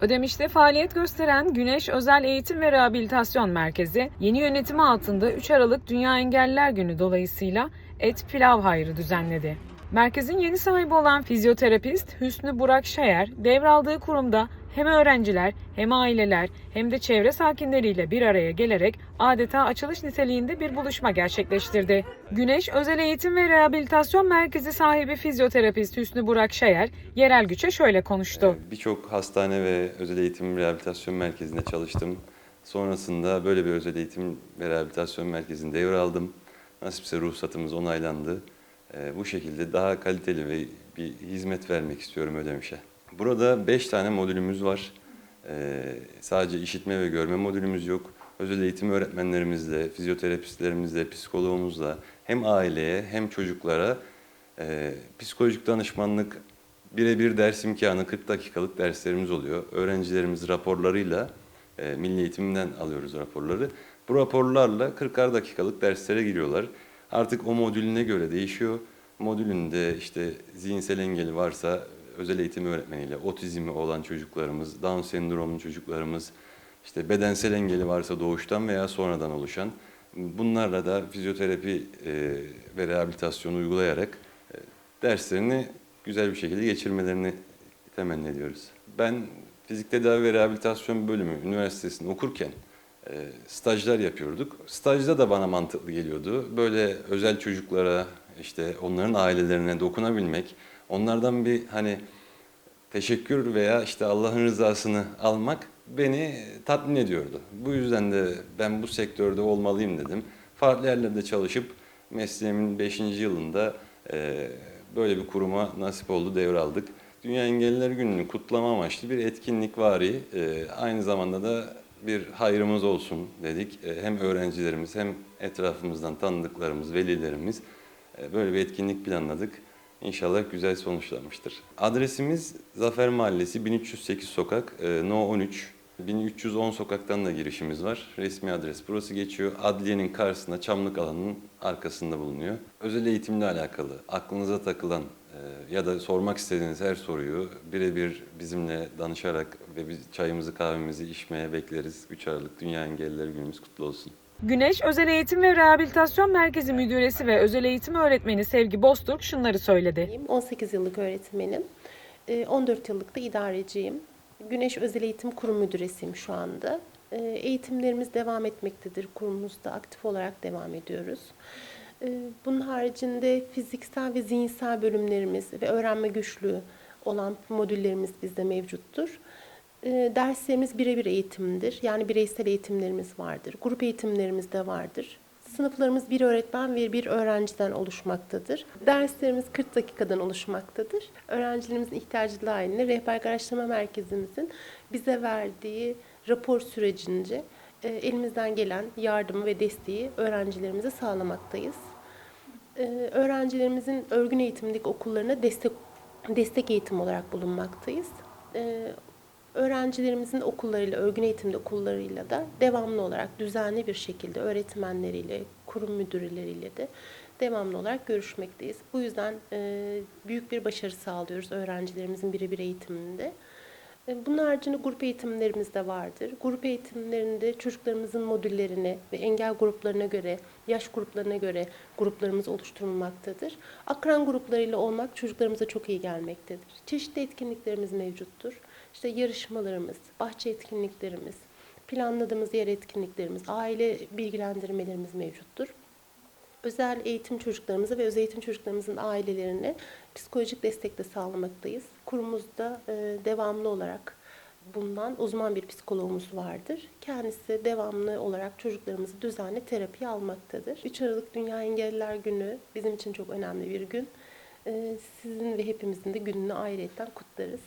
Ödemiş'te faaliyet gösteren Güneş Özel Eğitim ve Rehabilitasyon Merkezi, yeni yönetimi altında 3 Aralık Dünya Engelliler Günü dolayısıyla Et Pilav Hayrı düzenledi. Merkezin yeni sahibi olan fizyoterapist Hüsnü Burak Şayer, devraldığı kurumda hem öğrenciler hem aileler hem de çevre sakinleriyle bir araya gelerek adeta açılış niteliğinde bir buluşma gerçekleştirdi. Güneş Özel Eğitim ve Rehabilitasyon Merkezi sahibi fizyoterapist Hüsnü Burak Şayer, yerel güçe şöyle konuştu. Birçok hastane ve özel eğitim rehabilitasyon merkezinde çalıştım. Sonrasında böyle bir özel eğitim ve rehabilitasyon merkezini devraldım. Nasipse ruhsatımız onaylandı. Ee, Bu şekilde daha kaliteli ve bir hizmet vermek istiyorum Ödemiş'e. Burada 5 tane modülümüz var. Ee, Sadece işitme ve görme modülümüz yok. Özel eğitim öğretmenlerimizle, fizyoterapistlerimizle, psikologumuzla hem aileye hem çocuklara e, psikolojik danışmanlık, birebir ders imkanı 40 dakikalık derslerimiz oluyor. Öğrencilerimiz raporlarıyla, e, Milli Eğitim'den alıyoruz raporları. Bu raporlarla 40'ar dakikalık derslere giriyorlar. Artık o modülüne göre değişiyor. Modülünde işte zihinsel engeli varsa özel eğitim öğretmeniyle, otizmi olan çocuklarımız, Down sendromlu çocuklarımız, işte bedensel engeli varsa doğuştan veya sonradan oluşan bunlarla da fizyoterapi e, ve rehabilitasyon uygulayarak e, derslerini güzel bir şekilde geçirmelerini temenni ediyoruz. Ben fizik tedavi ve rehabilitasyon bölümü üniversitesinde okurken stajlar yapıyorduk. Stajda da bana mantıklı geliyordu. Böyle özel çocuklara, işte onların ailelerine dokunabilmek, onlardan bir hani teşekkür veya işte Allah'ın rızasını almak beni tatmin ediyordu. Bu yüzden de ben bu sektörde olmalıyım dedim. Farklı yerlerde çalışıp mesleğimin 5. yılında e, böyle bir kuruma nasip oldu, devraldık. Dünya Engelliler Günü'nü kutlama amaçlı bir etkinlik vari. E, aynı zamanda da bir hayrımız olsun dedik. E, hem öğrencilerimiz hem etrafımızdan tanıdıklarımız, velilerimiz e, böyle bir etkinlik planladık. İnşallah güzel sonuçlanmıştır. Adresimiz Zafer Mahallesi 1308 sokak, e, No 13. 1310 sokaktan da girişimiz var. Resmi adres burası geçiyor. Adliyenin karşısında Çamlık alanının arkasında bulunuyor. Özel eğitimle alakalı aklınıza takılan ya da sormak istediğiniz her soruyu birebir bizimle danışarak ve biz çayımızı kahvemizi içmeye bekleriz. 3 Aralık Dünya Engelliler Günümüz kutlu olsun. Güneş Özel Eğitim ve Rehabilitasyon Merkezi Müdüresi ve Özel Eğitim Öğretmeni Sevgi Bozturk şunları söyledi. 18 yıllık öğretmenim. Ee, 14 yıllık da idareciyim. Güneş Özel Eğitim Kurum Müdüresiyim şu anda. Ee, Eğitimlerimiz devam etmektedir. Kurumumuzda aktif olarak devam ediyoruz. Ee, Bunun haricinde fiziksel ve zihinsel bölümlerimiz ve öğrenme güçlüğü olan modüllerimiz bizde mevcuttur. Ee, Derslerimiz birebir eğitimdir. Yani bireysel eğitimlerimiz vardır. Grup eğitimlerimiz de vardır. Sınıflarımız bir öğretmen ve bir öğrenciden oluşmaktadır. Derslerimiz 40 dakikadan oluşmaktadır. Öğrencilerimizin ihtiyacı dahilinde rehber araştırma merkezimizin bize verdiği rapor sürecince elimizden gelen yardımı ve desteği öğrencilerimize sağlamaktayız. Ee, öğrencilerimizin örgün eğitimlik okullarına destek destek eğitim olarak bulunmaktayız. Ee, öğrencilerimizin okullarıyla, örgün eğitimde okullarıyla da devamlı olarak düzenli bir şekilde öğretmenleriyle, kurum müdürleriyle de devamlı olarak görüşmekteyiz. Bu yüzden e, büyük bir başarı sağlıyoruz öğrencilerimizin birebir eğitiminde. E, Bunun haricinde grup eğitimlerimiz de vardır. Grup eğitimlerinde çocuklarımızın modüllerine ve engel gruplarına göre, yaş gruplarına göre gruplarımız oluşturulmaktadır. Akran gruplarıyla olmak çocuklarımıza çok iyi gelmektedir. Çeşitli etkinliklerimiz mevcuttur. İşte yarışmalarımız, bahçe etkinliklerimiz, planladığımız yer etkinliklerimiz, aile bilgilendirmelerimiz mevcuttur özel eğitim çocuklarımıza ve özel eğitim çocuklarımızın ailelerine psikolojik destek de sağlamaktayız. Kurumumuzda e, devamlı olarak bulunan uzman bir psikologumuz vardır. Kendisi devamlı olarak çocuklarımızı düzenli terapi almaktadır. 3 Aralık Dünya Engelliler Günü bizim için çok önemli bir gün. E, sizin ve hepimizin de gününü ayrıyetten kutlarız.